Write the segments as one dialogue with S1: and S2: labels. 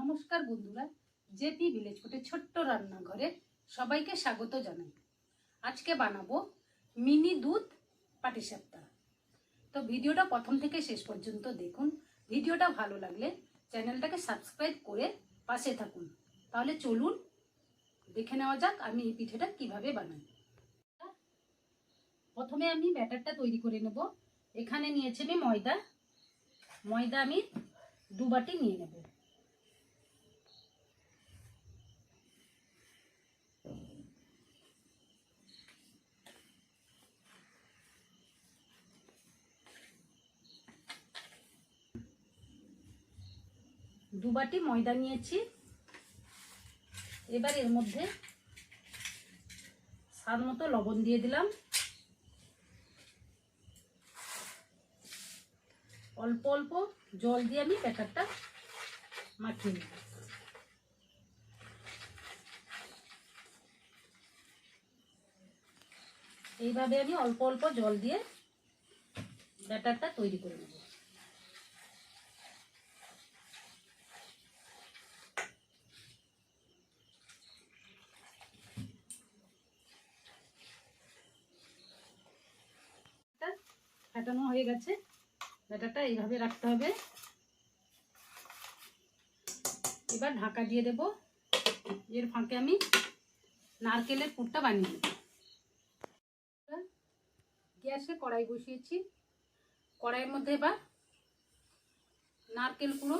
S1: নমস্কার বন্ধুরা, JP village ফুটে ছোট্ট রান্নাঘরে সবাইকে স্বাগত জানাই। আজকে বানাবো মিনি দুধ পাটিসাপটা। তো ভিডিওটা প্রথম থেকে শেষ পর্যন্ত দেখুন। ভিডিওটা ভালো লাগলে চ্যানেলটাকে সাবস্ক্রাইব করে পাশে থাকুন। তাহলে চলুন, দেখে নেওয়া যাক আমি এই পিঠেটা কীভাবে বানাই। প্রথমে আমি ব্যাটারটা তৈরি করে নেব। এখানে নিয়েছি আমি ময়দা। ময়দা আমি দু বাটি নিয়ে নেব। দু বাটি ময়দা নিয়েছি। এবার এর মধ্যে স্বাদ মতো লবণ দিয়ে দিলাম। অল্প অল্প জল দিয়ে আমি ব্যাটারটা মাখিয়ে নেব। এইভাবে আমি অল্প অল্প জল দিয়ে ব্যাটারটা তৈরি করে নেব। ফাটানো হয়ে গেছে। ব্যাটারটা এইভাবে রাখতে হবে। এবার ঢাকা দিয়ে দেব। এর ফাঁকে আমি নারকেলের পুরটা বানিয়ে দেব গ্যাসে কড়াই বসিয়েছি। কড়াইয়ের মধ্যে এবার নারকেল কুড়ো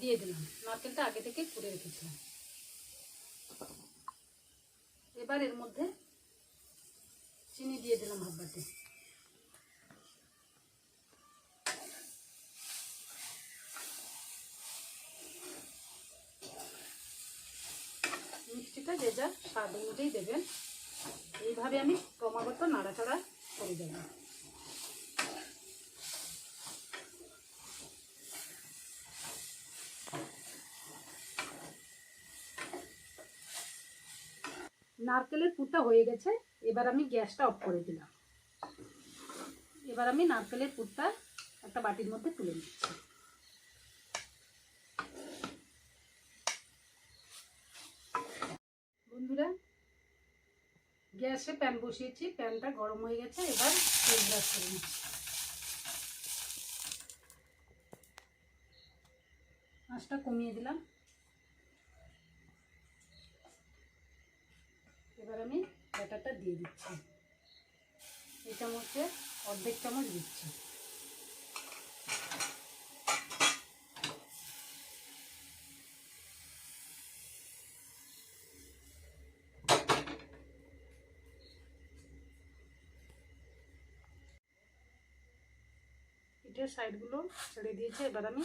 S1: দিয়ে দিলাম। নারকেলটা আগে থেকে কুড়ে রেখেছিলাম। এবার এর মধ্যে চিনি দিয়ে দিলাম হাফ বাটি। মিষ্টিটা যে যার স্বাদ অনুযায়ী দেবেন, এইভাবে আমি ক্রমাগত নাড়াচাড়া করে দেব। নারকেলের পুরটা হয়ে গেছে, এবার আমি গ্যাসটা অফ করে দিলাম। এবার আমি নারকেলের পুরটা একটা বাটির মধ্যে তুলে নিচ্ছি বন্ধুরা গ্যাসে প্যান বসিয়েছি, প্যানটা গরম হয়ে গেছে, এবার তেল ব্রাশ করে নিচ্ছি। আঁচটা কমিয়ে দিলাম। এবার আমি ব্যাটারটা দিয়ে দিচ্ছি। এই চামচে অর্ধেক চামচ দিচ্ছি। পিঠের সাইডগুলো ছেড়ে দিয়েছে, এবার আমি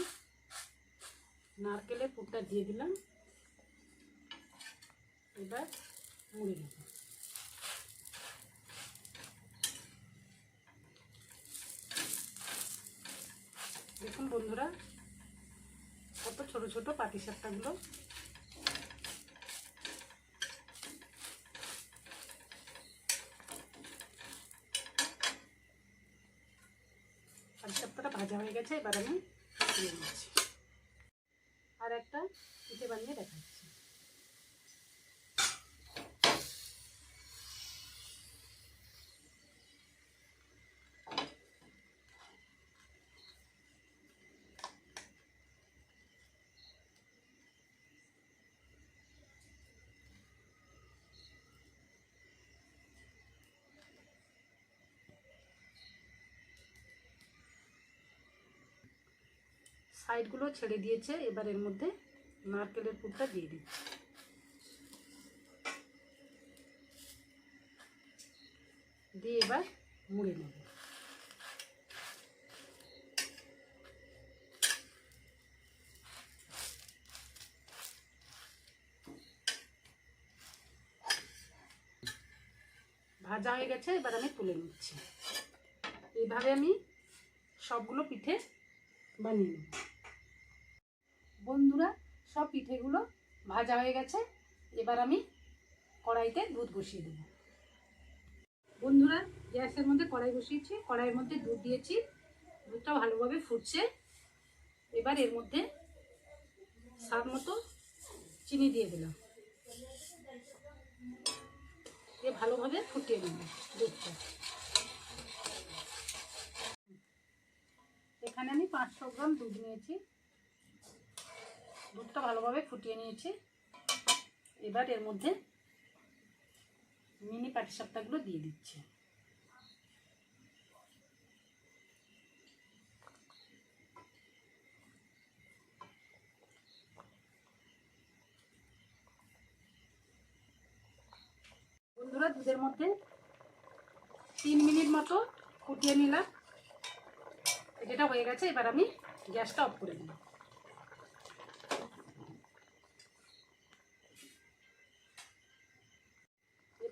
S1: নারকেলের পুরটা দিয়ে দিলাম। এবার মুড়ে দেব দেখুন বন্ধুরা, কত ছোট ছোট পাটি সাপটাগুলো পাটি সাপটাটা ভাজা হয়ে গেছে এবার আমি আর একটা পিঠে বানিয়ে দেখাচ্ছি। সাইডগুলো ছেড়ে দিয়েছে, এবার এর মধ্যে নারকেলের পুরটা দিয়ে দিচ্ছি। দিয়ে এবার মুড়ে নেব। ভাজা হয়ে গেছে, এবার আমি তুলে নিচ্ছি। এইভাবে আমি সবগুলো পিঠে বানিয়ে নেব বন্ধুরা, সব পিঠেগুলো ভাজা হয়ে গেছে। এবার আমি কড়াইতে দুধ বসিয়ে দেব। বন্ধুরা, গ্যাসের মধ্যে কড়াই বসিয়েছি। কড়াইয়ের মধ্যে দুধ দিয়েছি। দুধটা ভালোভাবে ফুটছে। এবার এর মধ্যে স্বাদ মতো চিনি দিয়ে দিলাম। দিয়ে ভালোভাবে ফুটিয়ে নেব দুধটা। এখানে আমি পাঁচশো গ্রাম দুধ নিয়েছি। দুধটা ভালোভাবে ফুটিয়ে নিয়েছি। এবার এর মধ্যে মিনি পাটিসাপটাগুলো দিয়ে দিচ্ছি। বন্ধুরা, দুধের মধ্যে তিন মিনিট মতো ফুটিয়ে নিলাম। যেটা হয়ে গেছে, এবার আমি গ্যাসটা অফ করে দিলাম।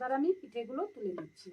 S1: এবার আমি পিঠেগুলো তুলে নিচ্ছি।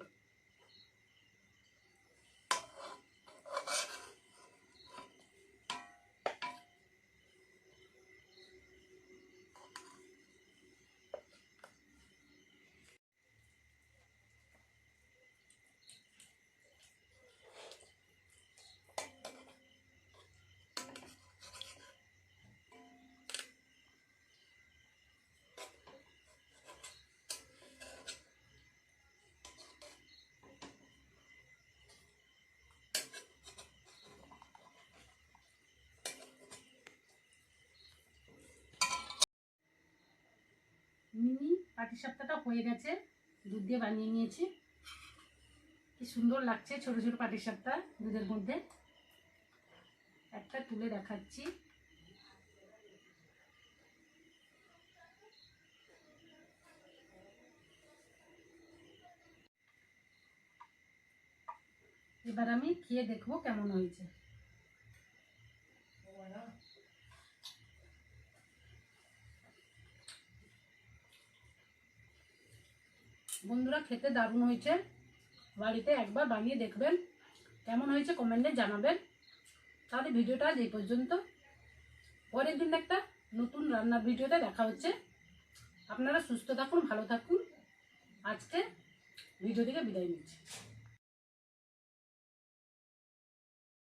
S1: মিনি পাটিসাপটাটা হয়ে গেছে, দুধ দিয়ে বানিয়ে নিয়েছি। কি সুন্দর লাগছে ছোট ছোট পাটিসাপটা দুধের মধ্যে। একটা তুলে দেখাচ্ছি। এবার আমি খেয়ে দেখব কেমন হয়েছে। বন্ধুরা খেতে দারুণ হয়েছে। বাড়িতে একবার বানিয়ে দেখবেন। কেমন হয়েছে কমেন্টে জানাবেন। তাহলে ভিডিওটা আজ এই পর্যন্ত। পরের দিন একটা নতুন রান্নার ভিডিওতে দেখা হচ্ছে। আপনারা সুস্থ থাকুন, ভালো থাকুন। আজকে ভিডিও থেকে বিদায় নিচ্ছি।